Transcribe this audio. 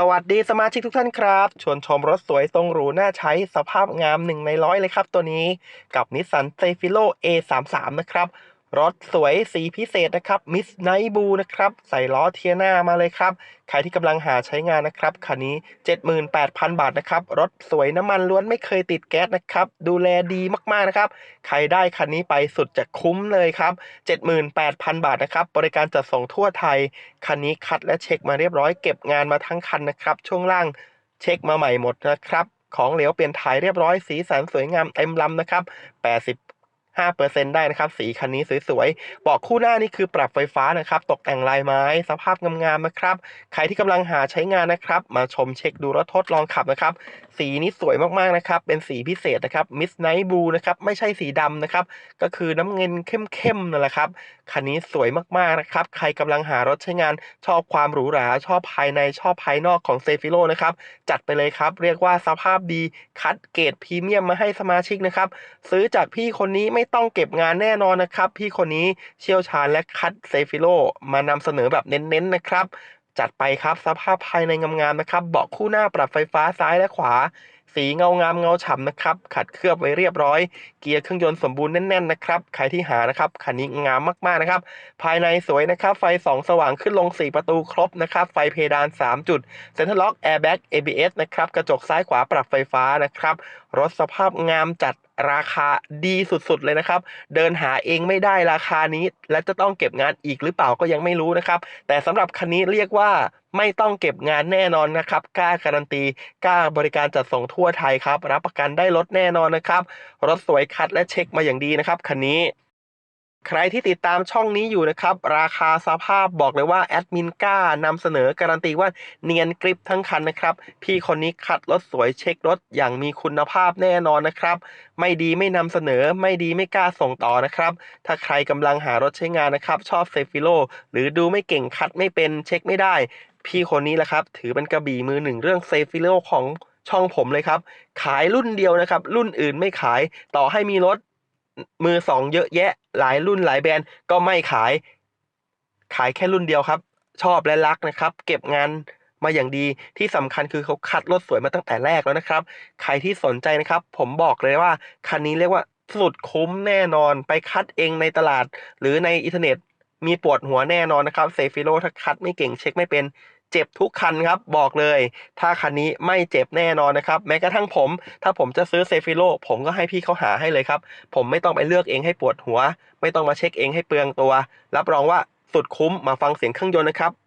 สวัสดีสมาชิกทุกท่านครับ ชวนชมรถสวยทรงหรูน่าใช้สภาพงามหนึ่งในร้อยเลยครับตัวนี้ กับนิสสันเซฟิโล A33 นะครับ รถสวยสีพิเศษนะครับมิสไนบูนะครับ ใส่ล้อเทียนามาเลยครับ ใครที่กำลังหาใช้งานนะครับ คันนี้ 78,000 บาทนะครับ รถสวยน้ำมันล้วนไม่เคยติดแก๊สนะครับ ดูแลดีมากๆนะครับ ใครได้คันนี้ไปสุดจะคุ้มเลยครับ 78,000 บาทนะครับ บริการจัดส่งทั่วไทย คันนี้คัดและเช็คมาเรียบร้อยเก็บงานมาทั้งคันนะครับ ช่วงล่างเช็คมาใหม่หมดนะครับของเหลวเปลี่ยนถ่ายเรียบร้อยสีสันสวยงามเต็มลำนะครับ80 5%ได้นะครับ สีคันนี้สวยๆบอกคู่หน้านี่คือปรับไฟฟ้านะครับ ตกแต่งลายไม้ สภาพงามๆนะครับ ใครที่กำลังหาใช้งานนะครับ มาชมเช็คดูรถทดลองขับนะครับ สีนี้สวยมากๆนะครับ เป็นสีพิเศษนะครับ Miss Night Blue นะครับไม่ใช่สีดำนะครับ ก็คือน้ำเงินเข้มๆนั่นแหละครับ คันนี้สวยมากๆนะครับ ใครกำลังหารถใช้งาน ชอบความหรูหรา ชอบภายในชอบภายนอกของเซฟิโลนะครับ จัดไปเลยครับ เรียกว่าสภาพดี คัดเกรดพรีเมียมมาให้สมาชิกนะครับ ซื้อจากพี่คนนี้ไม่ต้องเก็บงานแน่นอนนะครับ พี่คนนี้เชี่ยวชาญและคัดเซฟิโลมานำเสนอแบบเน้นๆนะครับจัดไปครับสภาพภายในงามๆนะครับ เบาะคู่หน้าปรับไฟฟ้าซ้ายและขวา สีเงางามเงาฉ่ำนะครับ ขัดเคลือบไว้เรียบร้อย เกียร์เครื่องยนต์สมบูรณ์แน่นๆนะครับ ใครที่หานะครับคันนี้งามมากๆนะครับ ภายในสวยนะครับ ไฟสองสว่างขึ้นลง 4 ประตูครบนะครับ ไฟเพดาน 3 จุด เซ็นทรัลล็อกแอร์แบ็ก ABS นะครับ กระจกซ้ายขวาปรับไฟฟ้านะครับ รถสภาพงามจัด ราคาดีสุดๆเลยนะครับ เดินหาเองไม่ได้ราคานี้ และจะต้องเก็บงานอีกหรือเปล่าก็ยังไม่รู้นะครับ แต่สำหรับคันนี้เรียกว่าไม่ต้องเก็บงานแน่นอนนะครับกล้าการันตีกล้าบริการจัดส่งทั่วไทยครับ รับประกันได้รถแน่นอนนะครับ รถสวยคัดและเช็คมาอย่างดีนะครับคันนี้ ใครที่ติดตามช่องนี้อยู่นะครับ ราคาสภาพบอกเลยว่าแอดมินกล้านำเสนอการันตีว่าเนียนกริปทั้งคันนะครับ พี่คนนี้คัดรถสวยเช็ครถอย่างมีคุณภาพแน่นอนนะครับ ไม่ดีไม่นำเสนอไม่ดีไม่กล้าส่งต่อนะครับ ถ้าใครกำลังหารถใช้งานนะครับ ชอบเซฟิโลหรือดูไม่เก่งคัดไม่เป็นเช็คไม่ได้ พี่คนนี้แหละครับ ถือเป็นกระบี่มือหนึ่งเรื่องเซฟิโลของช่องผมเลยครับ ขายรุ่นเดียวนะครับ รุ่นอื่นไม่ขายต่อให้มีรถ มือสองเยอะแยะหลายรุ่นหลายแบรนด์ก็ไม่ขายขายแค่รุ่นเดียวครับ ชอบและรักนะครับ เก็บงานมาอย่างดีที่สำคัญคือเขาคัดรถสวยมาตั้งแต่แรกแล้วนะครับ ใครที่สนใจนะครับ ผมบอกเลยว่าคันนี้เรียกว่าสุดคุ้มแน่นอนไปคัดเองในตลาด หรือในอินเทอร์เน็ต มีปวดหัวแน่นอนนะครับเซฟิโลถ้าคัดไม่เก่งเช็คไม่เป็น เจ็บทุกคันครับบอกเลย ถ้าคันนี้ไม่เจ็บแน่นอนนะครับ แม้กระทั่งผม ถ้าผมจะซื้อเซฟิโลผมก็ให้พี่เขาหาให้เลยครับ ผมไม่ต้องไปเลือกเองให้ปวดหัว ไม่ต้องมาเช็คเองให้เปลืองตัว รับรองว่าสุดคุ้มมาฟังเสียงเครื่องยนต์นะครับ